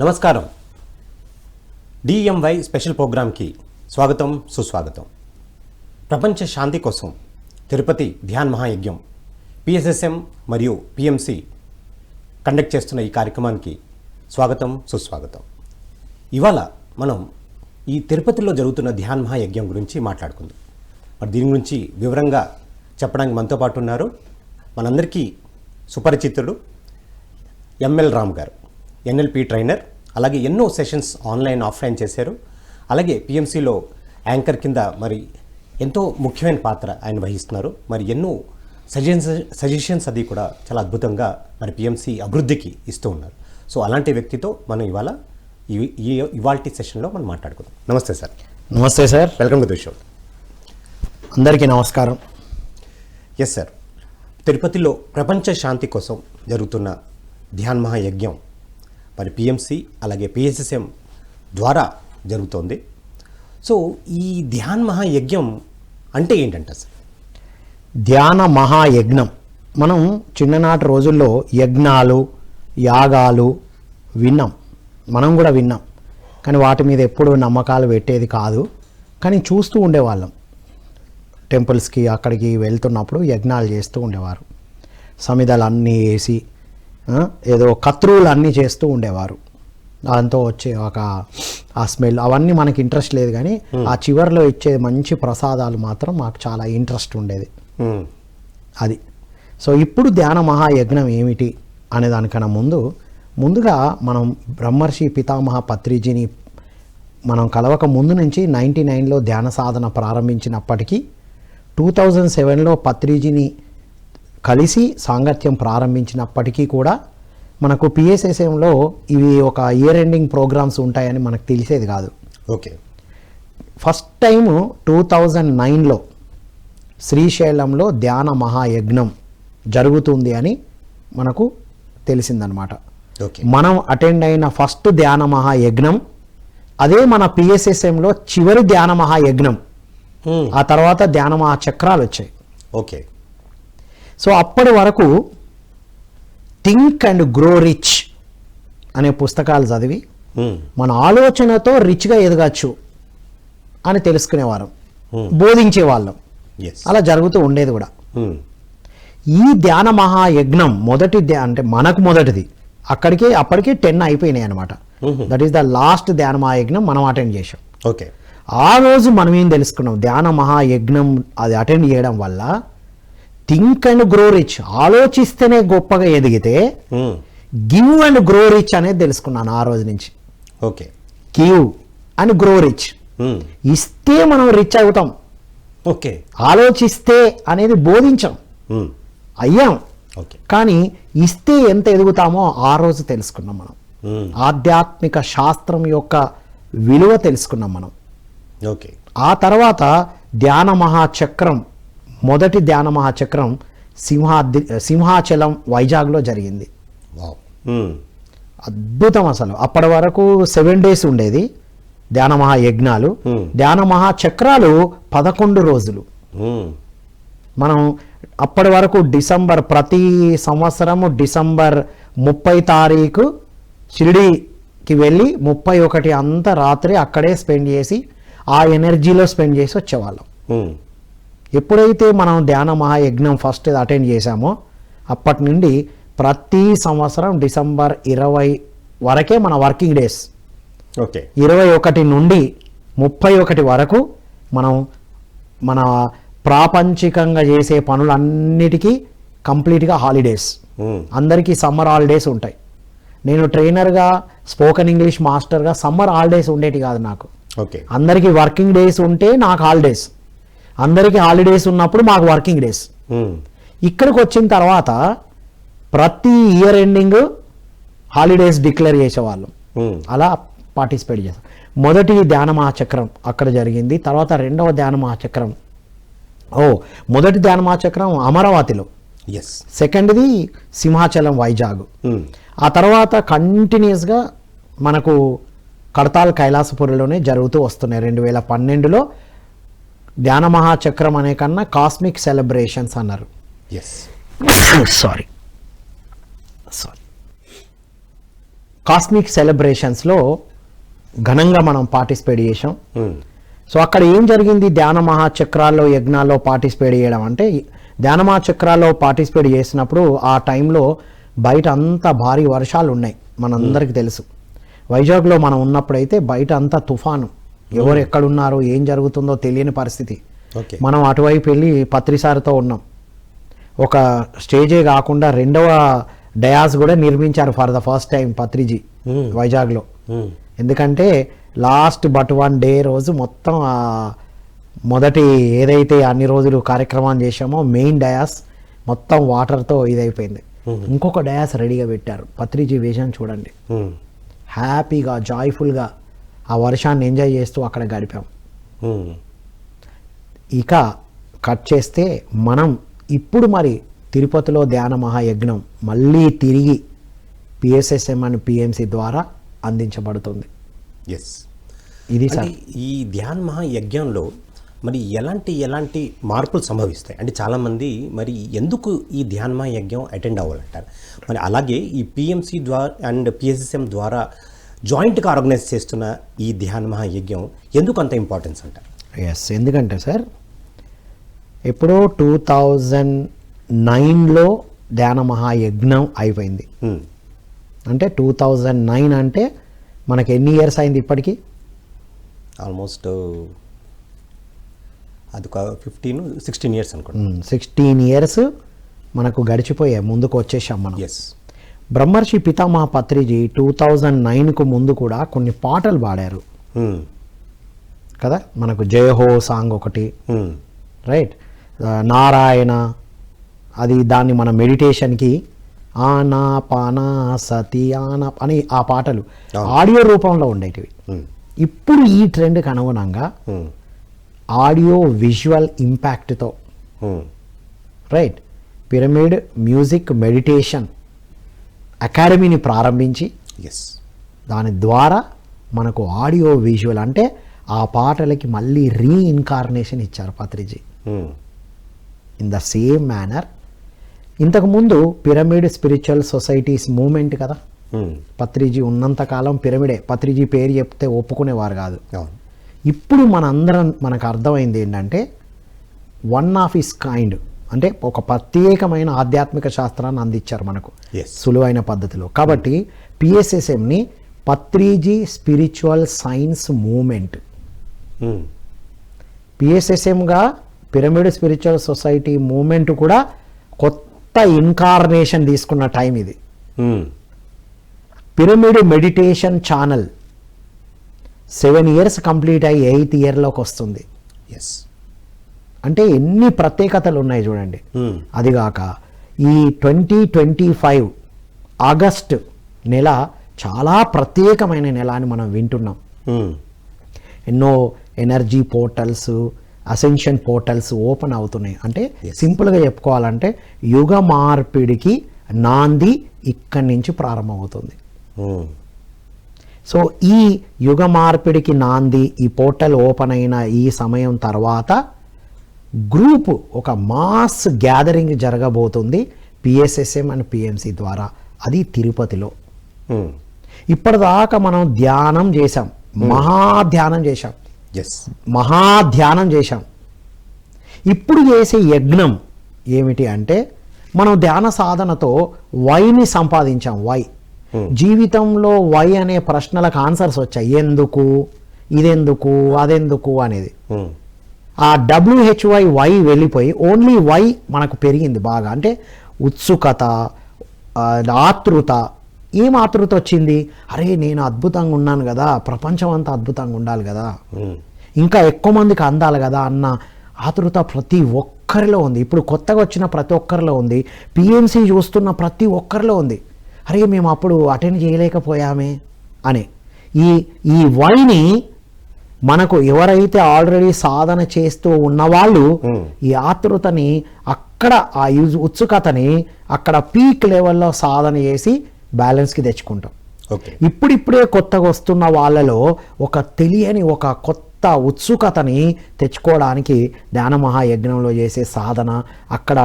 నమస్కారం. డిఎంవై స్పెషల్ ప్రోగ్రామ్కి స్వాగతం సుస్వాగతం. ప్రపంచ శాంతి కోసం తిరుపతి ధ్యాన్ మహాయజ్ఞం పిఎస్ఎస్ఎం మరియు పిఎంసి కండక్ట్ చేస్తున్న ఈ కార్యక్రమానికి స్వాగతం సుస్వాగతం. ఇవాళ మనం ఈ తిరుపతిలో జరుగుతున్న ధ్యాన్ మహాయజ్ఞం గురించి మాట్లాడుకుందాం. మరి దీని గురించి వివరంగా చెప్పడానికి మనతో పాటు ఉన్నారు మనందరికీ సుపరిచితుడు ఎంఎల్ రామ్ గారు. ఎన్ఎల్పి ట్రైనర్ అలాగే ఎన్నో సెషన్స్ ఆన్లైన్ ఆఫ్లైన్ చేశారు. అలాగే పిఎంసిలో యాంకర్ కింద మరి ఎంతో ముఖ్యమైన పాత్ర ఆయన వహిస్తున్నారు. మరి ఎన్నో సజెషన్స్ సజెషన్స్ అది కూడా చాలా అద్భుతంగా మరి పిఎంసి అభివృద్ధికి ఇస్తూ ఉన్నారు. సో అలాంటి వ్యక్తితో మనం ఇవాళ ఈ ఇవాల్టి సెషన్లో మనం మాట్లాడుకుందాం. నమస్తే సార్. నమస్తే sir. Welcome to the show. అందరికీ నమస్కారం. Yes sir. తిరుపతిలో ప్రపంచ శాంతి కోసం జరుగుతున్న ధ్యాన్ మహాయజ్ఞం మరి పిఎంసి అలాగే పిఎస్ఎస్ఎం ద్వారా జరుగుతోంది. సో ఈ ధ్యాన్ మహాయజ్ఞం అంటే ఏంటంటే సార్? ధ్యాన మహాయజ్ఞం. మనం చిన్ననాటి రోజుల్లో యజ్ఞాలు యాగాలు విన్నాం. మనం కూడా విన్నాం. కానీ వాటి మీద ఎప్పుడు నమ్మకాలు పెట్టేది కాదు. కానీ చూస్తూ ఉండేవాళ్ళం. టెంపుల్స్కి అక్కడికి వెళ్తున్నప్పుడు యజ్ఞాలు చేస్తూ ఉండేవారు. సమిధలు అన్నీ వేసి ఏదో కత్రువులు అన్నీ చేస్తూ ఉండేవారు. దాంతో వచ్చే ఒక ఆ స్మెల్ అవన్నీ మనకి ఇంట్రెస్ట్ లేదు కానీ ఆ చివరిలో ఇచ్చే మంచి ప్రసాదాలు మాత్రం మాకు చాలా ఇంట్రెస్ట్ ఉండేది. అది. సో ఇప్పుడు ధ్యాన మహాయజ్ఞం ఏమిటి అనే దానికన్నా ముందు ముందుగా మనం బ్రహ్మర్షి పితామహ పత్రిజీని మనం కలవక ముందు నుంచి నైంటీ నైన్లో ధ్యాన సాధన ప్రారంభించినప్పటికీ టూ థౌజండ్ సెవెన్లో పత్రిజీని కలిసి సాంగత్యం ప్రారంభించినప్పటికీ కూడా మనకు పిఎస్ఎస్ఎంలో ఇవి ఒక ఇయర్ ఎండింగ్ ప్రోగ్రామ్స్ ఉంటాయని మనకు తెలిసేది కాదు. Okay. First time two thousand నైన్లో శ్రీశైలంలో ధ్యాన మహాయజ్ఞం జరుగుతుంది అని మనకు తెలిసిందనమాట ఓకే. మనం అటెండ్ అయిన ఫస్ట్ ధ్యాన మహాయజ్ఞం అదే మన పిఎస్ఎస్ఎంలో చివరి ధ్యాన మహాయజ్ఞం. ఆ తర్వాత ధ్యాన మహాచక్రాలు వచ్చాయి. ఓకే. సో అప్పటి వరకు థింక్ అండ్ గ్రో రిచ్ అనే పుస్తకాలు చదివి మ్మ్. మన ఆలోచనతో రిచ్గా ఎదగచ్చు అని తెలుసుకునేవారం. Hmm. బోధించేవాళ్ళం. అలా జరుగుతూ ఉండేది కూడా. మ్మ్. ఈ ధ్యాన మహాయజ్ఞం మొదటి అంటే మనకు మొదటిది. అక్కడికి అప్పటికి టెన్ అయిపోయినాయి అనమాట దట్ ఈస్ ద లాస్ట్ ధ్యాన మహాయజ్ఞం మనం అటెండ్ చేసాం ఓకే ఆ రోజు మనం ఏం తెలుసుకున్నాం? ధ్యాన మహాయజ్ఞం అది అటెండ్ చేయడం వల్ల థింక్ అండ్ గ్రో రిచ్ ఆలోచిస్తేనే గొప్పగా ఎదిగితే. గివ్ అండ్ గ్రో రిచ్ అనేది తెలుసుకున్నాను ఆ రోజు నుంచి. Okay give and grow rich. ఇస్తే మనం రిచ్ అవుతాం. ఓకే ఆలోచిస్తే అనేది బోధించాం. మ్మ్. అయ్యాం. ఓకే కానీ ఇస్తే ఎంత ఎదుగుతామో ఆ రోజు తెలుసుకున్నాం మనం. మ్మ్. ఆధ్యాత్మిక శాస్త్రం యొక్క విలువ తెలుసుకున్నాం మనం. ఓకే ఆ తర్వాత ధ్యాన మహాచక్రం మొదటి ధ్యాన మహాచక్రం సింహా సింహాచలం వైజాగ్లో జరిగింది. అద్భుతం అసలు అప్పటి వరకు సెవెన్ డేస్ ఉండేది ధ్యాన మహాయజ్ఞాలు Hmm. ధ్యాన మహాచక్రాలు పదకొండు రోజులు. మనం అప్పటి వరకు డిసెంబర్ ప్రతి సంవత్సరము డిసెంబర్ ముప్పై తారీఖు షిరిడీకి వెళ్ళి ముప్పై ఒకటి అంతా రాత్రి అక్కడే స్పెండ్ చేసి ఆ ఎనర్జీలో స్పెండ్ చేసి వచ్చేవాళ్ళం. ఎప్పుడైతే మనం ధ్యాన మహాయజ్ఞం ఫస్ట్ అటెండ్ చేశామో అప్పటి నుండి ప్రతి సంవత్సరం డిసెంబర్ ఇరవై వరకే మన వర్కింగ్ డేస్. ఓకే. ఇరవై ఒకటి నుండి ముప్పై ఒకటి వరకు మనం మన ప్రాపంచికంగా చేసే పనులన్నిటికీ కంప్లీట్గా హాలిడేస్. అందరికీ సమ్మర్ హాలిడేస్ ఉంటాయి. నేను ట్రైనర్గా స్పోకెన్ ఇంగ్లీష్ మాస్టర్గా సమ్మర్ హాలిడేస్ ఉండేటి కాదు నాకు. ఓకే. అందరికీ వర్కింగ్ డేస్ ఉంటే నాకు హాలిడేస్. అందరికీ హాలిడేస్ ఉన్నప్పుడు మాకు వర్కింగ్ డేస్. ఇక్కడికి వచ్చిన తర్వాత ప్రతి ఇయర్ ఎండింగ్ హాలిడేస్ డిక్లేర్ చేసేవాళ్ళం. అలా పార్టిసిపేట్ చేస్తాం మొదటి ధ్యాన మహాచక్రం అక్కడ జరిగింది. తర్వాత రెండవ ధ్యాన మహాచక్రం. ఓ మొదటి ధ్యాన మహాచక్రం అమరావతిలో. ఎస్ సెకండ్ది సింహాచలం వైజాగ్. ఆ తర్వాత కంటిన్యూస్గా మనకు కడతాల్ కైలాసపురిలోనే జరుగుతూ వస్తున్నాయి. రెండు వేల పన్నెండులో ధ్యాన మహాచక్రం అనే కన్నా కాస్మిక్ సెలబ్రేషన్స్ అన్నారు. ఎస్ సారీ సారీ కాస్మిక్ సెలబ్రేషన్స్లో ఘనంగా మనం పార్టిసిపేట్ చేసాం ఉమ్, సో అక్కడ ఏం జరిగింది? ధ్యాన మహాచక్రాల్లో యజ్ఞాల్లో పార్టిసిపేట్ చేయడం అంటే ధ్యాన మహాచక్రాల్లో పార్టిసిపేట్ చేసినప్పుడు ఆ టైంలో బయట అంతా భారీ వర్షాలు ఉన్నాయి మనందరికీ తెలుసు. వైజాగ్లో మనం ఉన్నప్పుడైతే బయట అంతా తుఫాను. ఎవరు ఎక్కడున్నారో ఏం జరుగుతుందో తెలియని పరిస్థితి. మనం అటువైపు వెళ్ళి పత్రిసారితో ఉన్నాం. ఒక స్టేజే కాకుండా రెండవ డయాస్ కూడా నిర్మించారు for the first time Patriji. వైజాగ్లో. ఎందుకంటే లాస్ట్ బట్ వన్ డే రోజు మొత్తం మొదటి ఏదైతే అన్ని రోజులు కార్యక్రమాన్ని చేశామో మెయిన్ డయాస్ మొత్తం వాటర్తో ఇదైపోయింది. ఇంకొక డయాస్ రెడీగా పెట్టారు. పత్రిజీ వేషం చూడండి. హ్యాపీగా జాయ్ఫుల్గా ఆ వర్షాన్ని ఎంజాయ్ చేస్తూ అక్కడ గడిపాం. ఇక కట్ చేస్తే మనం ఇప్పుడు మరి తిరుపతిలో ధ్యాన మహాయజ్ఞం మళ్ళీ తిరిగి పిఎస్ఎస్ఎం అండ్ పిఎంసి ద్వారా అందించబడుతుంది. ఎస్ ఇది సార్. ఈ ధ్యాన్ మహాయజ్ఞంలో మరి ఎలాంటి ఎలాంటి మార్పులు సంభవిస్తాయి? అంటే చాలామంది మరి ఎందుకు ఈ ధ్యాన్ మహాయజ్ఞం అటెండ్ అవ్వాలంటారు? మరి అలాగే ఈ పిఎంసి ద్వారా అండ్ పిఎస్ఎస్ఎం ద్వారా జాయింట్గా ఆర్గనైజ్ చేస్తున్న ఈ ధ్యాన్ మహాయజ్ఞం ఎందుకు అంత ఇంపార్టెన్స్ అంటారు ఎస్ ఎందుకంటే సార్ ఎప్పుడో టూ థౌజండ్ నైన్లో ధ్యాన మహాయజ్ఞం అయిపోయింది. ఉమ్, అంటే టూ థౌజండ్ నైన్ అంటే మనకి ఎన్ని ఇయర్స్ అయింది ఇప్పటికీ? ఆల్మోస్ట్ అది ఒక ఫిఫ్టీన్ సిక్స్టీన్ ఇయర్స్ అనుకోండి సిక్స్టీన్ ఇయర్స్ మనకు గడిచిపోయాయి ముందుకు వచ్చేసాం మనం. ఎస్ బ్రహ్మర్షి పితామహ పత్రిజీ టూ థౌజండ్ నైన్కు ముందు కూడా కొన్ని పాటలు పాడారు. కదా? మనకు జయహో సాంగ్ ఒకటి. రైట్? నారాయణ. అది దాన్ని మన మెడిటేషన్కి ఆనా పానా సతి ఆనా అని ఆ పాటలు. ఆడియో రూపంలో ఉండేటివి. ఇప్పుడు ఈ ట్రెండ్కి అనుగుణంగా ఆడియో విజువల్ ఇంపాక్ట్తో రైట్? పిరమిడ్ మ్యూజిక్ మెడిటేషన్ అకాడమీని ప్రారంభించి ఎస్ దాని ద్వారా మనకు ఆడియో విజువల్ అంటే ఆ పాటలకి మళ్ళీ రీఇన్కార్నేషన్ ఇచ్చారు Patriji. In the same manner ఇంతకుముందు పిరమిడ్ స్పిరిచువల్ సొసైటీస్ మూమెంట్ కదా? పత్రిజీ ఉన్నంతకాలం పిరమిడే. పత్రిజీ పేరు చెప్తే ఒప్పుకునేవారు కాదు. ఇప్పుడు మనందరం మనకు అర్థమైంది ఏంటంటే వన్ ఆఫ్ ఇస్ కైండ్ అంటే ఒక ప్రత్యేకమైన ఆధ్యాత్మిక శాస్త్రాన్ని అందించారు మనకు. సులువైన పద్ధతిలో. కాబట్టి పిఎస్ఎస్ఎంని పత్రిజీ స్పిరిచువల్ సైన్స్ మూమెంట్ పిఎస్ఎస్ఎంగా పిరమిడ్ స్పిరిచువల్ సొసైటీ మూమెంట్ కూడా కొత్త ఇన్కార్నేషన్ తీసుకున్న టైం ఇది. Pyramid meditation channel seven years complete అయ్యి ఎయిత్ ఇయర్లోకి వస్తుంది. ఎస్ అంటే ఎన్ని ప్రత్యేకతలు ఉన్నాయి చూడండి. అదిగాక ఈ ట్వంటీ ట్వంటీ ఫైవ్ ఆగస్ట్ నెల చాలా ప్రత్యేకమైన నెల అని మనం వింటున్నాం. ఎన్నో energy portals ascension portals open అవుతున్నాయి. అంటే. సింపుల్గా చెప్పుకోవాలంటే యుగ మార్పిడికి నాంది ఇక్కడి నుంచి ప్రారంభమవుతుంది. సో ఈ యుగ మార్పిడికి నాంది ఈ పోర్టల్ ఓపెన్ అయిన ఈ సమయం తర్వాత గ్రూప్ ఒక మాస్ గ్యాదరింగ్ జరగబోతుంది పిఎస్ఎస్ఎం అండ్ పిఎంసి ద్వారా. అది తిరుపతిలో. ఇప్పటిదాకా మనం ధ్యానం చేశాం. మహాధ్యానం చేశాం. ఎస్ మహాధ్యానం చేశాం. ఇప్పుడు చేసే యజ్ఞం ఏమిటి అంటే మనం ధ్యాన సాధనతో వైని సంపాదించాం. వై జీవితంలో వై అనే ప్రశ్నలకు ఆన్సర్స్ వచ్చాయి. ఎందుకు? ఇదెందుకు? అదెందుకు? అనేది. ఆ డబ్ల్యూహెచ్వై వై వెళ్ళిపోయి ఓన్లీ వై మనకు పెరిగింది బాగా. అంటే ఉత్సుకత ఆతృత. ఏం ఆతృత వచ్చింది? అరే నేను అద్భుతంగా ఉన్నాను కదా. ప్రపంచం అంతా అద్భుతంగా ఉండాలి కదా. ఇంకా ఎక్కువ మందికి అందాలి కదా అన్న ఆతృత ప్రతి ఒక్క ఒక్కరిలో ఉంది. ఇప్పుడు కొత్తగా వచ్చిన ప్రతి ఒక్కరిలో ఉంది. పిఎంసి చూస్తున్న ప్రతి ఒక్కరిలో ఉంది. అరే మేము అప్పుడు అటెండ్ చేయలేకపోయామే అని. ఈ ఈ వైని మనకు ఎవరైతే ఆల్రెడీ సాధన చేస్తూ ఉన్నవాళ్ళు ఈ ఆతృతని అక్కడ ఆ యుజ్- ఉత్సుకతని అక్కడ పీక్ లెవెల్లో సాధన చేసి బ్యాలెన్స్కి తెచ్చుకుంటాం. ఓకే. ఇప్పుడిప్పుడే కొత్తగా వస్తున్న వాళ్ళలో ఒక తెలియని ఒక కొత్త ఉత్సుకతని తెచ్చుకోవడానికి ధ్యాన మహాయజ్ఞంలో చేసే సాధన అక్కడ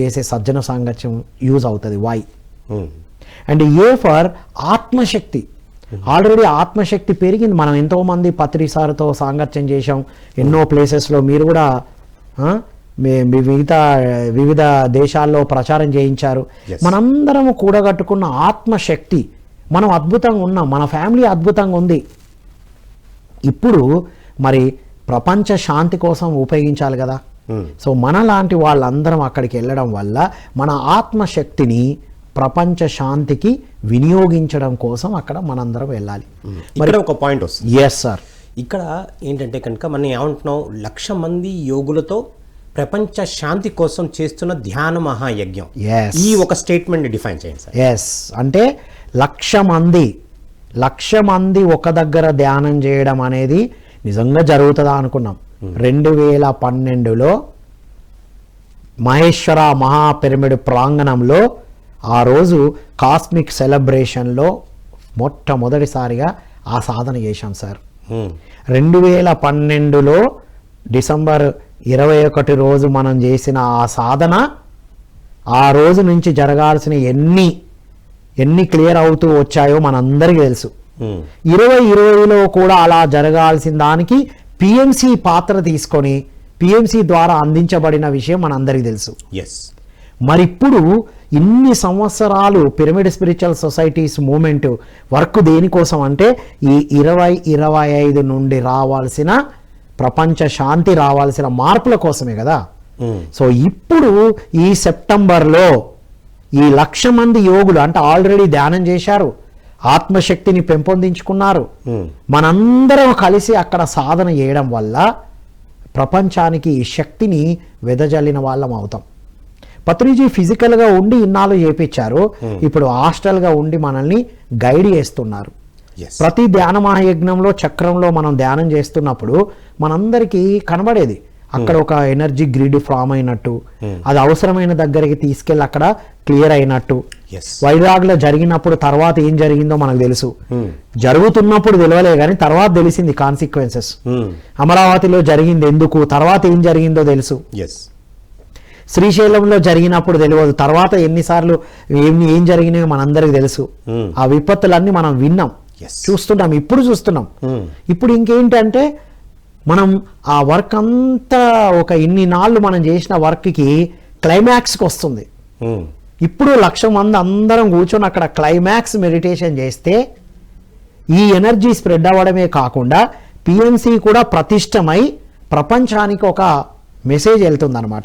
చేసే సజ్జన సాంగత్యం యూజ్ అవుతుంది. వై. అండ్ ఏ ఫర్ ఆత్మశక్తి. ఆల్రెడీ ఆత్మశక్తి పెరిగింది. మనం ఎంతోమంది పత్రిసార్తో సాంగత్యం చేశాం. ఎన్నో ప్లేసెస్లో మీరు కూడా ఆ, మీ- మీ వివిధ దేశాల్లో ప్రచారం చేయించారు. మనందరం కూడగట్టుకున్న ఆత్మశక్తి మనం అద్భుతంగా ఉన్నాం. మన ఫ్యామిలీ అద్భుతంగా ఉంది. ఇప్పుడు మరి ప్రపంచ శాంతి కోసం ఉపయోగించాలి కదా. సో మన లాంటి వాళ్ళందరం అక్కడికి వెళ్ళడం వల్ల మన ఆత్మశక్తిని ప్రపంచ శాంతికి వినియోగించడం కోసం అక్కడ మనందరం వెళ్ళాలి. ఇక్కడ ఒక పాయింట్ వస్తుంది. ఎస్ సార్ ఇక్కడ ఏంటంటే కనుక మనం ఏమంటున్నాం? లక్ష మంది యోగులతో ప్రపంచ శాంతి కోసం చేస్తున్న ధ్యాన మహాయజ్ఞం. ఈ ఒక స్టేట్మెంట్ డిఫైన్ చేయండి సార్ ఎస్ అంటే లక్ష మంది లక్ష మంది ఒక దగ్గర ధ్యానం చేయడం అనేది నిజంగా జరుగుతుందా అనుకున్నాం. రెండు వేల పన్నెండులో మహేశ్వర మహా పిరమిడ్ ప్రాంగణంలో ఆ రోజు కాస్మిక్ సెలబ్రేషన్లో మొట్టమొదటిసారిగా ఆ సాధన చేశాం సార్. రెండు వేల పన్నెండులో డిసెంబర్ ఇరవై ఒకటి రోజు మనం చేసిన ఆ సాధన ఆ రోజు నుంచి జరగాల్సిన ఎన్ని ఎన్ని క్లియర్ అవుతూ వచ్చాయో మనందరికీ తెలుసు. ఇరవై ఇరవైలో కూడా అలా జరగాల్సిన దానికి పిఎంసి పాత్ర తీసుకొని పిఎంసి ద్వారా అందించబడిన విషయం మనందరికీ తెలుసు ఎస్ మరి ఇప్పుడు ఇన్ని సంవత్సరాలు pyramid spiritual societies movement work దేనికోసం అంటే ఈ ఇరవై ఇరవై ఐదు నుండి రావాల్సిన ప్రపంచ శాంతి రావాల్సిన మార్పుల కోసమే కదా. సో ఇప్పుడు ఈ సెప్టెంబర్లో ఈ లక్ష మంది యోగులు అంటే ఆల్రెడీ ధ్యానం చేశారు ఆత్మశక్తిని పెంపొందించుకున్నారు. మనందరం కలిసి అక్కడ సాధన చేయడం వల్ల ప్రపంచానికి ఈ శక్తిని వెదజల్లిన వాళ్ళం అవుతాం. పత్రిజీ ఫిజికల్గా ఉండి ఇన్నాళ్ళు చేపించారు. ఇప్పుడు హాస్టల్గా ఉండి మనల్ని గైడ్ చేస్తున్నారు. ప్రతి ధ్యాన మహాయజ్ఞంలో చక్రంలో మనం ధ్యానం చేస్తున్నప్పుడు మనందరికీ కనబడేది. అక్కడ ఒక ఎనర్జీ గ్రిడ్ ఫామ్ అయినట్టు అది అవసరమైన దగ్గరికి తీసుకెళ్ళి అక్కడ క్లియర్ అయినట్టు. వైజాగ్లో జరిగినప్పుడు తర్వాత ఏం జరిగిందో మనకు తెలుసు. జరుగుతున్నప్పుడు తెలియలే కానీ తర్వాత తెలిసింది కాన్సిక్వెన్సెస్ అమరావతిలో జరిగింది ఎందుకు తర్వాత ఏం జరిగిందో తెలుసు. ఎస్ శ్రీశైలంలో జరిగినప్పుడు తెలియదు. తర్వాత ఎన్నిసార్లు ఏం ఏం జరిగినాయో మనందరికి తెలుసు. Hmm. ఆ విపత్తులన్నీ మనం విన్నాం. చూస్తున్నాం ఇప్పుడు చూస్తున్నాం. Hmm. ఇప్పుడు ఇంకేంటంటే మనం ఆ వర్క్ అంతా ఒక ఇన్ని నాళ్ళు మనం చేసిన వర్క్కి క్లైమాక్స్కి వస్తుంది. ఇప్పుడు లక్ష మంది అందరం కూర్చొని అక్కడ క్లైమాక్స్ మెడిటేషన్ చేస్తే ఈ ఎనర్జీ స్ప్రెడ్ అవ్వడమే కాకుండా పిఎంసి కూడా ప్రతిష్టమై ప్రపంచానికి ఒక మెసేజ్ వెళ్తుందన్నమాట.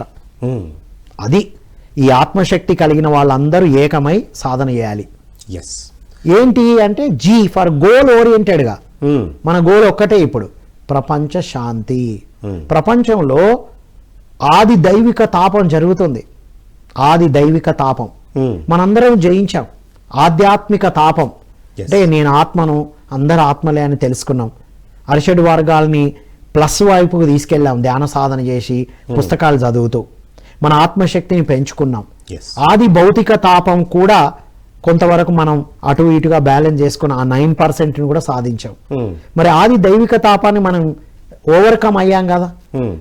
అది ఈ ఆత్మశక్తి కలిగిన వాళ్ళందరూ ఏకమై సాధన చేయాలి. ఎస్ ఏంటి అంటే జీ ఫర్ గోల్ ఓరియంటెడ్గా. మన గోల్ ఒక్కటే ఇప్పుడు. ప్రపంచ శాంతి. ప్రపంచంలో ఆది దైవిక తాపం జరుగుతుంది. ఆది దైవిక తాపం. మనందరం జయించాం. ఆధ్యాత్మిక తాపం. అంటే నేను ఆత్మను అందరు ఆత్మలే అని తెలుసుకున్నాం. అరిషడ్ వర్గాల్ని ప్లస్ వైపుకు తీసుకెళ్ళాం. ధ్యాన సాధన చేసి పుస్తకాలు చదువుతూ. మన ఆత్మశక్తిని పెంచుకున్నాం. ఆది భౌతిక తాపం కూడా కొంతవరకు మనం అటు ఇటుగా బ్యాలెన్స్ చేసుకుని ఆ నైన్ పర్సెంట్ని కూడా సాధించాం. మరి ఆది దైవిక తాపాన్ని మనం ఓవర్కమ్ అయ్యాం కదా?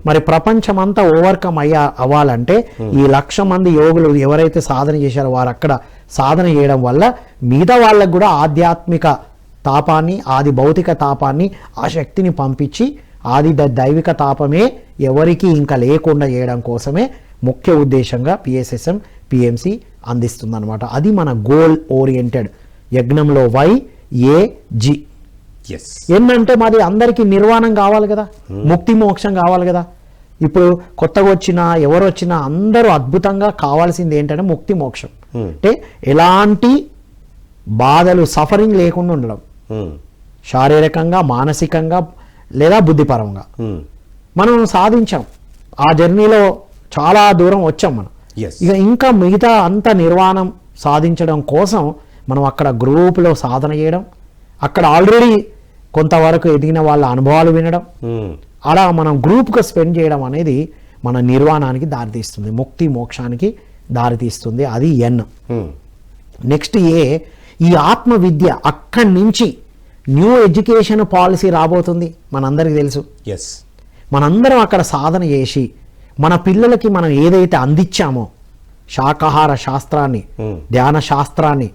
మరి ప్రపంచం అంతా ఓవర్కమ్ అయ్యా అవ్వాలంటే ఈ లక్ష మంది యోగులు ఎవరైతే సాధన చేశారో వారు అక్కడ సాధన చేయడం వల్ల మిగతా వాళ్ళకు కూడా ఆధ్యాత్మిక తాపాన్ని ఆది భౌతిక తాపాన్ని ఆ శక్తిని పంపించి ఆది దైవిక తాపమే ఎవరికి ఇంకా లేకుండా చేయడం కోసమే ముఖ్య ఉద్దేశంగా పిఎస్ఎస్ఎం పిఎంసి అందిస్తుందన్నమాట. అది మన గోల్ ఓరియంటెడ్ యజ్ఞంలో వై ఏ జి ఎస్ ఏంటంటే మాది అందరికీ నిర్వాణం కావాలి కదా. ముక్తి మోక్షం కావాలి కదా. ఇప్పుడు కొత్తగా వచ్చిన ఎవరు వచ్చినా అందరూ అద్భుతంగా కావాల్సింది ఏంటంటే ముక్తి మోక్షం. అంటే ఎలాంటి బాధలు సఫరింగ్ లేకుండా ఉండడం. శారీరకంగా మానసికంగా లేదా బుద్ధిపరంగా. మనం సాధించాం. ఆ జర్నీలో చాలా దూరం వచ్చాం మనం. ఇక ఇంకా మిగతా అంత నిర్వాణం సాధించడం కోసం మనం అక్కడ గ్రూపులో సాధన చేయడం అక్కడ ఆల్రెడీ కొంతవరకు ఎదిగిన వాళ్ళ అనుభవాలు వినడం ఉమ్, అలా మనం గ్రూప్గా స్పెండ్ చేయడం అనేది మన నిర్వాణానికి దారితీస్తుంది. ముక్తి మోక్షానికి దారితీస్తుంది. అది ఎన్ ఉమ్, నెక్స్ట్ ఏ ఈ ఆత్మ విద్య అక్కడి నుంచి న్యూ ఎడ్యుకేషన్ పాలసీ రాబోతుంది. మనందరికీ తెలుసు. ఎస్ మనందరం అక్కడ సాధన చేసి మన పిల్లలకి మనం ఏదైతే అందించామో శాకాహార శాస్త్రాన్ని. ధ్యాన శాస్త్రాన్ని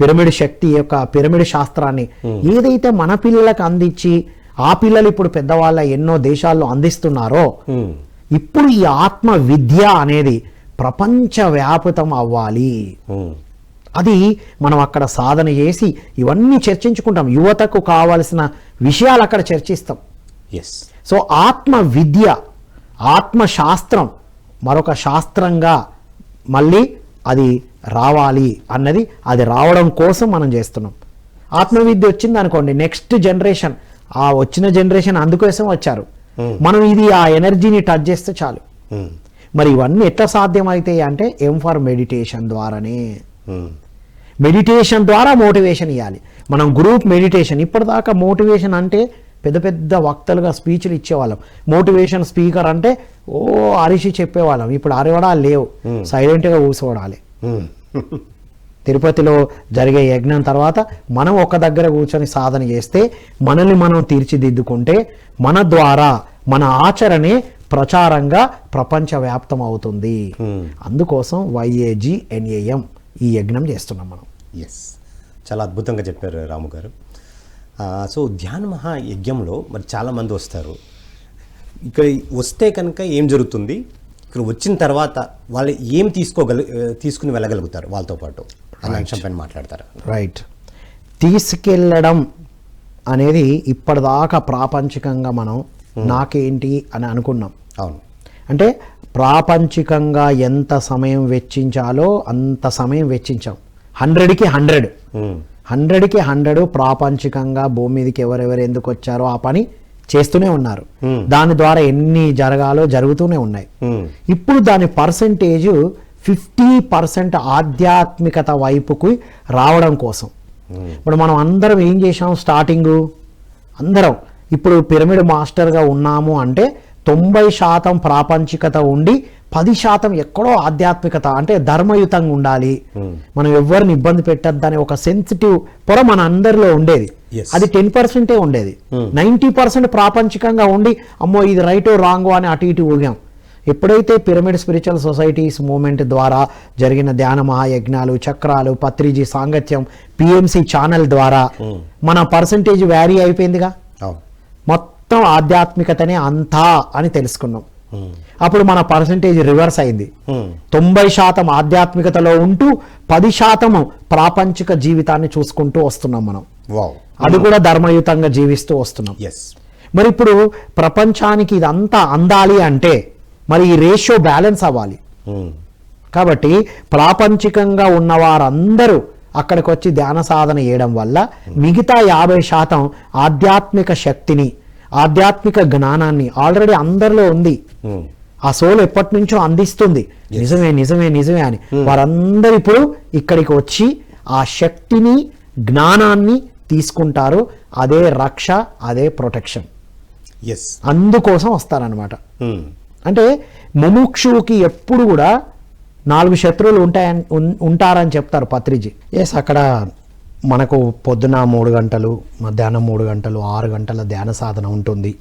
పిరమిడ్ శక్తి యొక్క పిరమిడ్ శాస్త్రాన్ని ఏదైతే మన పిల్లలకు అందించి ఆ పిల్లలు ఇప్పుడు పెద్దవాళ్ళ ఎన్నో దేశాల్లో అందిస్తున్నారో ఇప్పుడు ఈ ఆత్మ విద్య అనేది ప్రపంచవ్యాపితం అవ్వాలి. అది మనం అక్కడ సాధన చేసి ఇవన్నీ చర్చించుకుంటాం. యువతకు కావలసిన విషయాలు అక్కడ చర్చిస్తాం. ఎస్ సో ఆత్మ విద్య ఆత్మ శాస్త్రం మరొక శాస్త్రంగా మళ్ళీ అది రావాలి అన్నది అది రావడం కోసం మనం చేస్తున్నాం. ఆత్మ విద్య వచ్చింది అనుకోండి నెక్స్ట్ జనరేషన్ ఆ వచ్చిన జనరేషన్ అందుకోసం వచ్చారు. మనం ఇది ఆ ఎనర్జీని టచ్ చేస్తే చాలు. ఉమ్, మరి ఇవన్నీ ఎట్లా సాధ్యమవుతాయి అంటే ఎం ఫర్ మెడిటేషన్ ద్వారానే. మెడిటేషన్ ద్వారా మోటివేషన్ ఇవ్వాలి మనం గ్రూప్ మెడిటేషన్ ఇప్పటిదాకా మోటివేషన్ అంటే పెద్ద పెద్ద వక్తలుగా స్పీచ్లు ఇచ్చేవాళ్ళం. మోటివేషన్ స్పీకర్ అంటే ఓ అరిసి చెప్పేవాళ్ళం. ఇప్పుడు అరవడాలు లేవు. సైలెంట్గా ఉమ్, తిరుపతిలో జరిగే యజ్ఞం తర్వాత మనం ఒక దగ్గర కూర్చొని సాధన చేస్తే మనల్ని మనం తీర్చిదిద్దుకుంటే మన ద్వారా మన ఆచరణే ప్రచారంగా ప్రపంచవ్యాప్తం అవుతుంది. అందుకోసం వైఏజీ ఎన్ఏఎం ఈ యజ్ఞం చేస్తున్నాం మనం. ఎస్ చాలా అద్భుతంగా చెప్పారు రాము గారు సో ధ్యాన మహాయజ్ఞంలో మరి చాలామంది వస్తారు. ఇక్కడ వస్తే కనుక ఏం జరుగుతుంది? ఇక్కడ వచ్చిన తర్వాత వాళ్ళు ఏం తీసుకోగల తీసుకుని వెళ్ళగలుగుతారు వాళ్ళతో పాటు? అనే అంశం పైన మాట్లాడతారు? రైట్ తీసుకెళ్ళడం అనేది ఇప్పటిదాకా ప్రాపంచికంగా మనం నాకేంటి అని అనుకున్నాం. అవును. అంటే ప్రాపంచికంగా ఎంత సమయం వెచ్చించాలో అంత సమయం వెచ్చించాం. హండ్రెడ్కి హండ్రెడ్. ఉమ్, హండ్రెడ్కి హండ్రెడ్ ప్రాపంచికంగా భూమి మీదకి ఎవరెవరు ఎందుకు వచ్చారో ఆ పని చేస్తూనే ఉన్నారు. దాని ద్వారా ఎన్ని జరగాలో జరుగుతూనే ఉన్నాయి. ఇప్పుడు దాని పర్సంటేజ్ ఫిఫ్టీ పర్సెంట్ ఆధ్యాత్మికత వైపుకు రావడం కోసం. ఇప్పుడు మనం అందరం ఏం చేసాం స్టార్టింగు? అందరం. ఇప్పుడు పిరమిడ్ మాస్టర్గా ఉన్నాము అంటే తొంభై శాతం ప్రాపంచికత ఉండి పది శాతం ఎక్కడో ఆధ్యాత్మికత అంటే ధర్మయుతంగా ఉండాలి. మనం ఎవరిని ఇబ్బంది పెట్టద్దని ఒక సెన్సిటివ్ పొర మన అందరిలో ఉండేది. అది టెన్ పర్సెంటే ఉండేది. నైంటీ పర్సెంట్ ప్రాపంచికంగా ఉండి అమ్మో ఇది రైటో రాంగో అని అటు ఇటు ఊగాం. ఎప్పుడైతే పిరమిడ్ స్పిరిచువల్ సొసైటీస్ మూవ్మెంట్ ద్వారా జరిగిన ధ్యాన మహాయజ్ఞాలు చక్రాలు పత్రిజీ సాంగత్యం పిఎంసి ఛానల్ ద్వారా మన పర్సంటేజ్ వ్యారీ అయిపోయిందిగా? మొత్తం ఆధ్యాత్మికతనే అంతా అని తెలుసుకున్నాం. అప్పుడు మన పర్సంటేజ్ రివర్స్ అయింది. ఉమ్, తొంభై శాతం ఆధ్యాత్మికతలో ఉంటూ పది శాతము ప్రాపంచిక జీవితాన్ని చూసుకుంటూ వస్తున్నాం మనం. అది కూడా ధర్మయుతంగా జీవిస్తూ వస్తున్నాం. ఎస్ మరి ఇప్పుడు ప్రపంచానికి ఇదంతా అందాలి అంటే మరి ఈ రేషియో బ్యాలెన్స్ అవ్వాలి. ఉమ్, కాబట్టి ప్రాపంచికంగా ఉన్న వారందరూ అక్కడికి వచ్చి ధ్యాన సాధన చేయడం వల్ల మిగతా యాభై శాతం ఆధ్యాత్మిక శక్తిని ఆధ్యాత్మిక జ్ఞానాన్ని ఆల్రెడీ అందరిలో ఉంది. ఉమ్, ఆ సోల్ ఎప్పటి నుంచో అందిస్తుంది నిజమే నిజమే నిజమే అని. వారందరూ ఇప్పుడు ఇక్కడికి వచ్చి ఆ శక్తిని జ్ఞానాన్ని తీసుకుంటారు. అదే రక్ష అదే ప్రొటెక్షన్. ఎస్ అందుకోసం వస్తారనమాట ఉమ్, అంటే ముముక్షువుకి ఎప్పుడు కూడా నాలుగు శత్రువులు ఉంటాయని ఉంటారని చెప్తారు పత్రిజీ. ఎస్ అక్కడ మనకు పొద్దున మూడు గంటలు మధ్యాహ్నం మూడు గంటలు ఆరు గంటల ధ్యాన సాధన ఉంటుంది.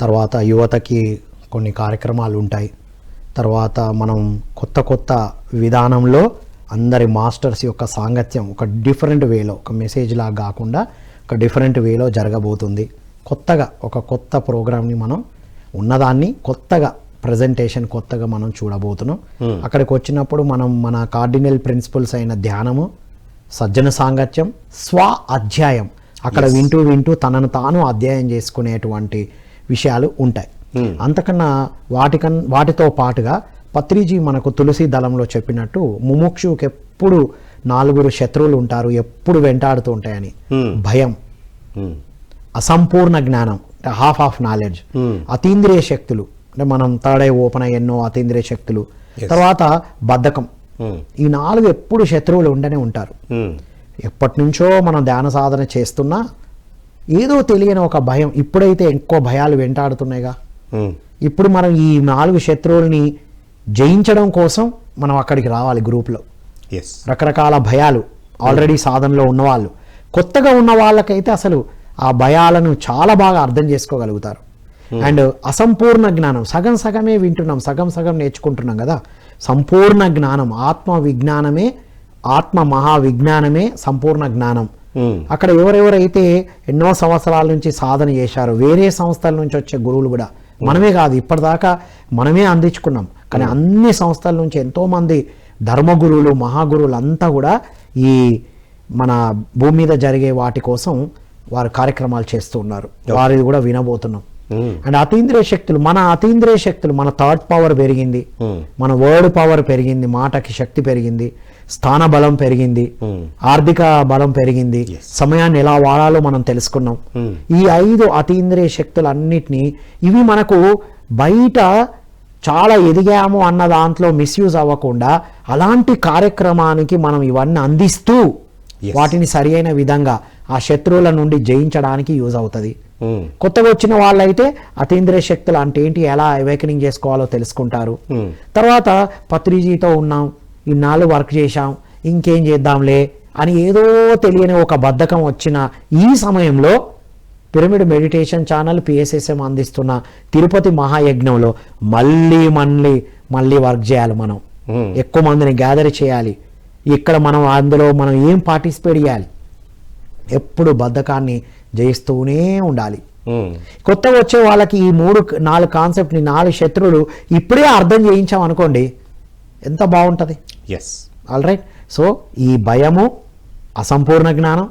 తర్వాత యువతకి కొన్ని కార్యక్రమాలు ఉంటాయి. తర్వాత మనం కొత్త కొత్త విధానంలో అందరి మాస్టర్స్ యొక్క సాంగత్యం ఒక డిఫరెంట్ వేలో ఒక మెసేజ్ లాగా కాకుండా ఒక డిఫరెంట్ వేలో జరగబోతుంది. కొత్తగా ఒక కొత్త ప్రోగ్రామ్ని మనం ఉన్నదాన్ని కొత్తగా ప్రజెంటేషన్ కొత్తగా మనం చూడబోతున్నాం. అక్కడికి వచ్చినప్పుడు మనం మన కార్డినల్ ప్రిన్సిపల్స్ అయిన ధ్యానము సజ్జన సాంగత్యం స్వ అధ్యాయం. అక్కడ వింటూ వింటూ తనను తాను అధ్యాయం చేసుకునేటువంటి విషయాలు ఉంటాయి. అంతకన్నా వాటికన్ వాటితో పాటుగా పత్రిజీ మనకు తులసి దళంలో చెప్పినట్టు ముముక్షుకి ఎప్పుడు నాలుగురు శత్రువులు ఉంటారు ఎప్పుడు వెంటాడుతూ ఉంటాయని. భయం. ఉమ్, అసంపూర్ణ జ్ఞానం. Half of knowledge Hmm. అతీంద్రియ శక్తులు. అంటే మనం థర్డ్ ఐ ఓపెన్ అయ్యి ఎన్నో అతీంద్రియ శక్తులు. తర్వాత బద్ధకం. Hmm. ఈ నాలుగు ఎప్పుడు శత్రువులు ఉండనే ఉంటారు. Hmm. ఎప్పటి నుంచో మనం ధ్యాన సాధన చేస్తున్నా ఏదో తెలియని ఒక భయం. ఇప్పుడైతే ఎక్కువ భయాలు వెంటాడుతున్నాయిగా. Hmm. ఇప్పుడు మనం ఈ నాలుగు శత్రువుల్ని జయించడం కోసం మనం అక్కడికి రావాలి గ్రూప్లో. రకరకాల భయాలు ఆల్రెడీ సాధనలో ఉన్నవాళ్ళు. కొత్తగా ఉన్న వాళ్ళకైతే అసలు ఆ భయాలను చాలా బాగా అర్థం చేసుకోగలుగుతారు. అండ్ అసంపూర్ణ జ్ఞానం. సగం సగమే వింటున్నాం సగం సగం నేర్చుకుంటున్నాం కదా. సంపూర్ణ జ్ఞానం ఆత్మ విజ్ఞానమే ఆత్మ మహా విజ్ఞానమే సంపూర్ణ జ్ఞానం. అక్కడ ఎవరెవరైతే ఎన్నో సంవత్సరాల నుంచి సాధన చేశారో వేరే సంస్థల నుంచి వచ్చే గురువులు కూడా మనమే కాదు ఇప్పటిదాకా మనమే అందించుకున్నాం. కానీ అన్ని సంస్థల నుంచి ఎంతోమంది ధర్మగురువులు మహాగురువులు అంతా కూడా ఈ మన భూమి మీద జరిగే వాటి కోసం వారు కార్యక్రమాలు చేస్తూ ఉన్నారు. వారిది కూడా వినబోతున్నాం. అండ్ అతీంద్రియ శక్తులు మన అతీంద్రియ శక్తులు మన థాట్ పవర్ పెరిగింది Hmm. మన వర్డ్ పవర్ పెరిగింది మాటకి శక్తి పెరిగింది స్థాన బలం పెరిగింది Hmm. ఆర్థిక బలం పెరిగింది. సమయాన్ని ఎలా వాడాలో మనం తెలుసుకున్నాం Hmm. ఈ ఐదు అతీంద్రియ శక్తులన్నిటినీ ఇవి మనకు బయట చాలా ఎదిగాము అన్న దాంట్లో మిస్యూజ్ అవ్వకుండా అలాంటి కార్యక్రమానికి మనం ఇవన్నీ అందిస్తూ. వాటిని సరి అయిన విధంగా ఆ శత్రువుల నుండి జయించడానికి యూజ్ అవుతుంది Hmm. కొత్తగా వచ్చిన వాళ్ళైతే అతీంద్రియ శక్తులు అంటే ఏంటి ఎలా అవేకనింగ్ చేసుకోవాలో తెలుసుకుంటారు. Hmm. తర్వాత పత్రిజీతో ఉన్నాం ఇన్నాళ్ళు వర్క్ చేశాం ఇంకేం చేద్దాంలే అని ఏదో తెలియని ఒక బద్ధకం వచ్చిన ఈ సమయంలో పిరమిడ్ మెడిటేషన్ ఛానల్ పిఎస్ఎస్ఎం అందిస్తున్న తిరుపతి మహాయజ్ఞంలో మళ్ళీ మళ్ళీ మళ్ళీ వర్క్ చేయాలి మనం. Hmm. ఎక్కువ మందిని గ్యాదర్ చేయాలి. ఇక్కడ మనం అందులో మనం ఏం పార్టిసిపేట్ చేయాలి? ఎప్పుడు బద్ధకాన్ని జయిస్తూనే ఉండాలి. కొత్తగా వచ్చే వాళ్ళకి ఈ మూడు నాలుగు కాన్సెప్ట్ని నాలుగు శత్రువులు ఇప్పుడే అర్థం చేయించాం అనుకోండి ఎంత బాగుంటుంది? ఎస్ ఆల్ రైట్ సో ఈ భయము అసంపూర్ణ జ్ఞానం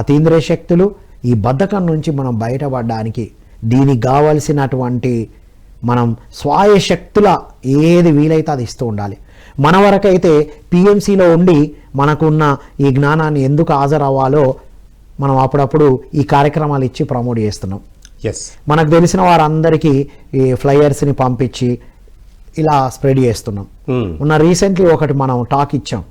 అతీంద్రియ శక్తులు ఈ బద్ధకం నుంచి మనం బయటపడడానికి దీనికి కావలసినటువంటి మనం స్వాయ శక్తుల ఏది వీలైతే అది ఇస్తూ ఉండాలి. మన వరకైతే పిఎంసిలో ఉండి మనకున్న ఈ జ్ఞానాన్ని ఎందుకు హాజరవ్వాలో మనం అప్పుడప్పుడు ఈ కార్యక్రమాలు ఇచ్చి ప్రమోట్ చేస్తున్నాం. ఎస్ మనకు తెలిసిన వారందరికీ ఈ ఫ్లయర్స్ని పంపించి ఇలా స్ప్రెడ్ చేస్తున్నాం. Hmm. ఉన్న రీసెంట్లీ ఒకటి మనం టాక్ ఇచ్చాం.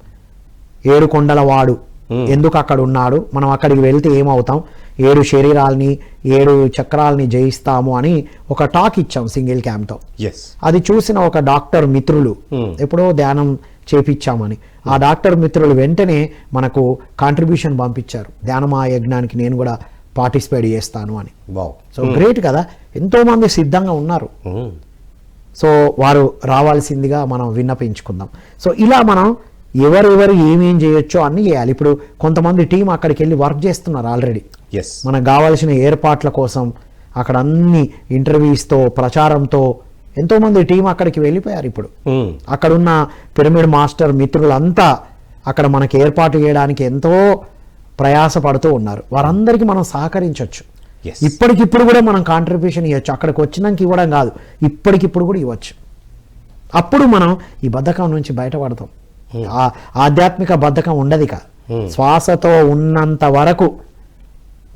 ఏడు కొండల వాడు ఎందుకు అక్కడ ఉన్నాడు? మనం అక్కడికి వెళ్తే ఏమవుతాం? ఏడు శరీరాల్ని ఏడు చక్రాల్ని జయిస్తాము అని ఒక టాక్ ఇచ్చాం సింగిల్ క్యాంప్తో అది చూసిన ఒక డాక్టర్ మిత్రులు Hmm. ఎప్పుడో ధ్యానం చేపించామని ఆ డాక్టర్ మిత్రులు వెంటనే మనకు కాంట్రిబ్యూషన్ పంపించారు. ధ్యానమా యజ్ఞానికి నేను కూడా పార్టిసిపేట్ చేస్తాను అని. సో గ్రేట్ కదా. ఎంతో మంది సిద్ధంగా ఉన్నారు. Hmm. సో వారు రావాల్సిందిగా మనం విన్నపించుకుందాం. సో ఇలా మనం ఎవరెవరు ఏమేం చేయొచ్చో అన్ని చేయాలి. ఇప్పుడు కొంతమంది టీం అక్కడికి వెళ్ళి వర్క్ చేస్తున్నారు ఆల్రెడీ. ఎస్ మనకు కావాల్సిన ఏర్పాట్ల కోసం అక్కడ అన్ని ఇంటర్వ్యూస్తో ప్రచారంతో ఎంతోమంది టీం అక్కడికి వెళ్ళిపోయారు ఇప్పుడు. Hmm. అక్కడున్న పిరమిడ్ మాస్టర్ మిత్రులంతా అక్కడ మనకి ఏర్పాటు చేయడానికి ఎంతో ప్రయాసపడుతూ ఉన్నారు. వారందరికీ మనం సహకరించవచ్చు. ఇప్పటికిప్పుడు కూడా మనం కాంట్రిబ్యూషన్ ఇవ్వచ్చు. అక్కడికి వచ్చినాక ఇవ్వడం కాదు. ఇప్పటికిప్పుడు కూడా ఇవ్వచ్చు. అప్పుడు మనం ఈ బద్ధకం నుంచి బయటపడతాం. ఆధ్యాత్మిక బద్ధకం ఉండదు ఇక శ్వాసతో ఉన్నంత వరకు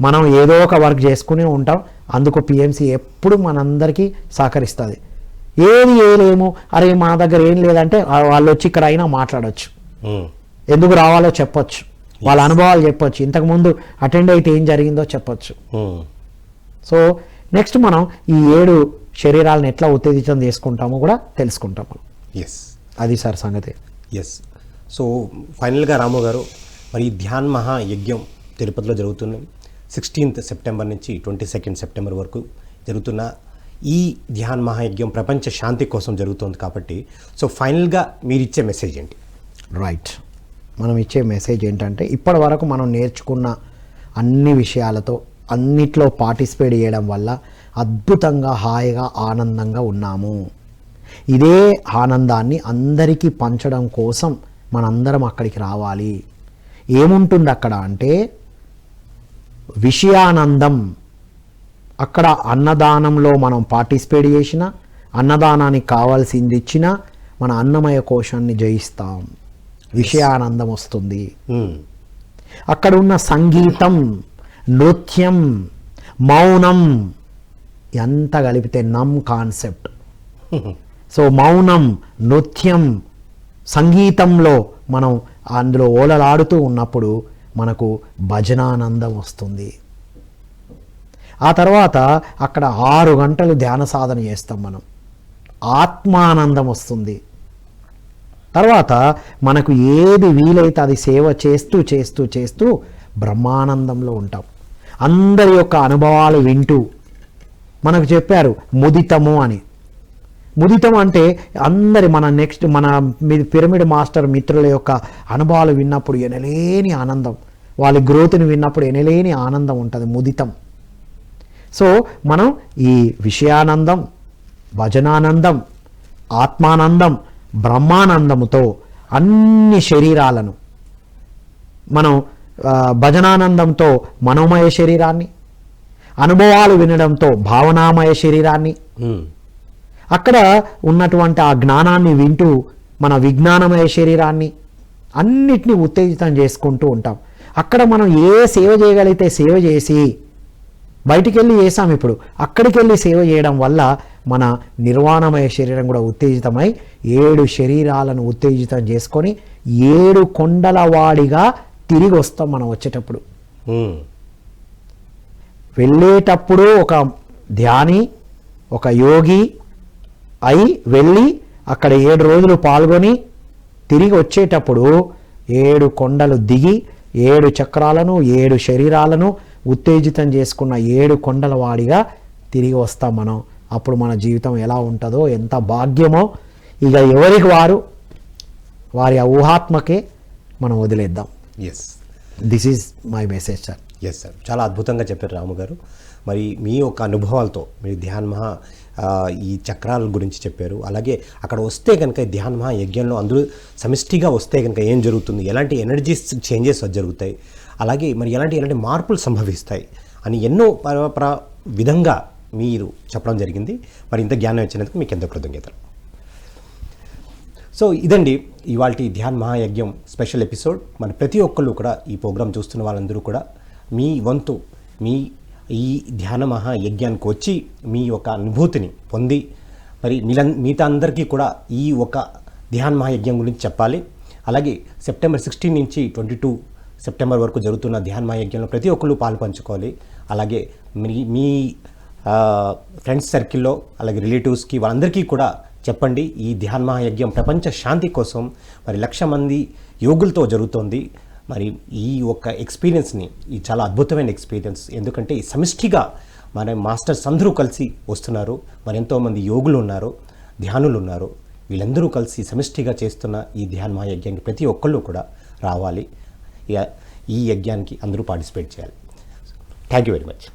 మనం ఏదో ఒక వర్క్ చేసుకునే ఉంటాం. అందుకు పిఎంసి ఎప్పుడు మనందరికీ సహకరిస్తుంది. ఏది ఏలేము అరే మా దగ్గర ఏం లేదంటే వాళ్ళు వచ్చి ఇక్కడ అయినా మాట్లాడొచ్చు. ఎందుకు రావాలో చెప్పొచ్చు. వాళ్ళ అనుభవాలు చెప్పొచ్చు. ఇంతకుముందు అటెండ్ అయితే ఏం జరిగిందో చెప్పొచ్చు. సో నెక్స్ట్ మనం ఈ ఏడు శరీరాలను ఎట్లా ఉత్తేజితం చేసుకుంటామో కూడా తెలుసుకుంటాం మనం. ఎస్ అది సార్ సంగతి. ఎస్ సో ఫైనల్గా రాము గారు మరి ధ్యాన్ మహా యజ్ఞం తిరుపతిలో జరుగుతుంది. సిక్స్టీన్త్ సెప్టెంబర్ నుంచి ట్వంటీ సెకండ్ సెప్టెంబర్ వరకు జరుగుతున్న ఈ ధ్యాన్ మహాయజ్ఞం ప్రపంచ శాంతి కోసం జరుగుతుంది కాబట్టి సో ఫైనల్గా మీరు ఇచ్చే మెసేజ్ ఏంటి? రైట్ మనం ఇచ్చే మెసేజ్ ఏంటంటే ఇప్పటి వరకు మనం నేర్చుకున్న అన్ని విషయాలతో అన్నిట్లో పార్టిసిపేట్ చేయడం వల్ల అద్భుతంగా హాయిగా ఆనందంగా ఉన్నాము. ఇదే ఆనందాన్ని అందరికీ పంచడం కోసం మనందరం అక్కడికి రావాలి. ఏముంటుంది అక్కడ అంటే విషయానందం. అక్కడ అన్నదానంలో మనం పార్టిసిపేట్ చేసిన అన్నదానానికి కావాల్సింది ఇచ్చిన మన అన్నమయ కోశాన్ని జయిస్తాం. విషయానందం వస్తుంది. Hmm. అక్కడ ఉన్న సంగీతం నృత్యం మౌనం ఎంత కలిపితే నమ్ కాన్సెప్ట్ సో మౌనం నృత్యం సంగీతంలో మనం అందులో ఓలలాడుతూ ఉన్నప్పుడు మనకు భజనానందం వస్తుంది. ఆ తర్వాత అక్కడ ఆరు గంటలు ధ్యాన సాధన చేస్తాం మనం. ఆత్మానందం వస్తుంది. తర్వాత మనకు ఏది వీలైతే అది సేవ చేస్తూ చేస్తూ చేస్తూ బ్రహ్మానందంలో ఉంటాం. అందరి యొక్క అనుభవాలు వింటూ మనకు చెప్పారు ముదితము అని. ముదితం అంటే అందరి మన నెక్స్ట్ మన మీ- పిరమిడ్ మాస్టర్ మిత్రుల యొక్క అనుభవాలు విన్నప్పుడు ఎనలేని ఆనందం. వాళ్ళ గ్రోత్ని విన్నప్పుడు ఎనలేని ఆనందం ఉంటుంది ముదితం. సో మనం ఈ విషయానందం భజనానందం ఆత్మానందం బ్రహ్మానందముతో అన్ని శరీరాలను మనం భజనానందంతో మనోమయ శరీరాన్ని అనుభవాలు వినడంతో భావనామయ శరీరాన్ని అక్కడ ఉన్నటువంటి ఆ జ్ఞానాన్ని వింటూ మన విజ్ఞానమయ శరీరాన్ని అన్నిటినీ ఉత్తేజితం చేసుకుంటూ ఉంటాం. అక్కడ మనం ఏ సేవ చేయగలిగితే సేవ చేసి బయటికి వెళ్ళి చేసాం ఇప్పుడు. అక్కడికి వెళ్ళి సేవ చేయడం వల్ల మన నిర్వాణమయ శరీరం కూడా ఉత్తేజితమై ఏడు శరీరాలను ఉత్తేజితం చేసుకొని ఏడు కొండల వాడిగా తిరిగి వస్తాం మనం వచ్చేటప్పుడు. వెళ్ళేటప్పుడు ఒక ధ్యాని ఒక యోగి అయి వెళ్ళి అక్కడ ఏడు రోజులు పాల్గొని తిరిగి వచ్చేటప్పుడు ఏడు కొండలు దిగి ఏడు చక్రాలను ఏడు శరీరాలను ఉత్తేజితం చేసుకున్న ఏడు కొండల వాడిగా తిరిగి వస్తాం మనం. అప్పుడు మన జీవితం ఎలా ఉంటుందో ఎంత భాగ్యమో ఇక ఎవరికి వారు? వారి ఊహాత్మకే మనం వదిలేద్దాం. Yes this is my message sir yes sir చాలా అద్భుతంగా చెప్పారు రాము గారు. మరి మీ యొక్క అనుభవాలతో మీరు ధ్యాన్ మహా ఈ చక్రాల గురించి చెప్పారు. అలాగే అక్కడ వస్తే కనుక ధ్యాన మహా యజ్ఞంలో అందరూ సమిష్టిగా వస్తే కనుక ఏం జరుగుతుంది? ఎలాంటి ఎనర్జీస్ చేంజెస్ జరుగుతాయి? అలాగే మరి ఎలాంటి ఎలాంటి మార్పులు సంభవిస్తాయి? అని ఎన్నో పర విధంగా మీరు చెప్పడం జరిగింది. మరి ఇంత జ్ఞానం ఇచ్చినందుకు మీకు ఎంతో కృతజ్ఞతలు. సో ఇదండి ఇవాళ ధ్యాన్ మహాయజ్ఞం స్పెషల్ ఎపిసోడ్. మన ప్రతి ఒక్కళ్ళు కూడా ఈ ప్రోగ్రాం చూస్తున్న వాళ్ళందరూ కూడా మీ వంతు మీ ఈ ధ్యాన మహాయజ్ఞానికి వచ్చి మీ యొక్క అనుభూతిని పొంది మరి మీల మిగతా అందరికీ కూడా ఈ ఒక ధ్యాన్ మహాయజ్ఞం గురించి చెప్పాలి. అలాగే సెప్టెంబర్ సిక్స్టీన్ నుంచి ట్వంటీ టూ సెప్టెంబర్ వరకు జరుగుతున్న ధ్యాన మహాయజ్ఞంలో ప్రతి ఒక్కరు పాలు పంచుకోవాలి. అలాగే మీ మీ ఫ్రెండ్స్ సర్కిల్లో అలాగే రిలేటివ్స్కి వాళ్ళందరికీ కూడా చెప్పండి. ఈ ధ్యాన్ మహాయజ్ఞం ప్రపంచ శాంతి కోసం మరి లక్ష మంది యోగులతో జరుగుతోంది. మరి ఈ ఒక ఎక్స్పీరియన్స్ని ఈ చాలా అద్భుతమైన ఎక్స్పీరియన్స్ ఎందుకంటే ఈ సమిష్టిగా మన మాస్టర్స్ అందరూ కలిసి వస్తున్నారు. మరి ఎంతోమంది యోగులు ఉన్నారు ధ్యానులు ఉన్నారు. వీళ్ళందరూ కలిసి సమిష్టిగా చేస్తున్న ఈ ధ్యాన్ మహాయజ్ఞానికి ప్రతి ఒక్కళ్ళు కూడా రావాలి. ఈ యజ్ఞానికి అందరూ పార్టిసిపేట్ చేయాలి. Thank you very much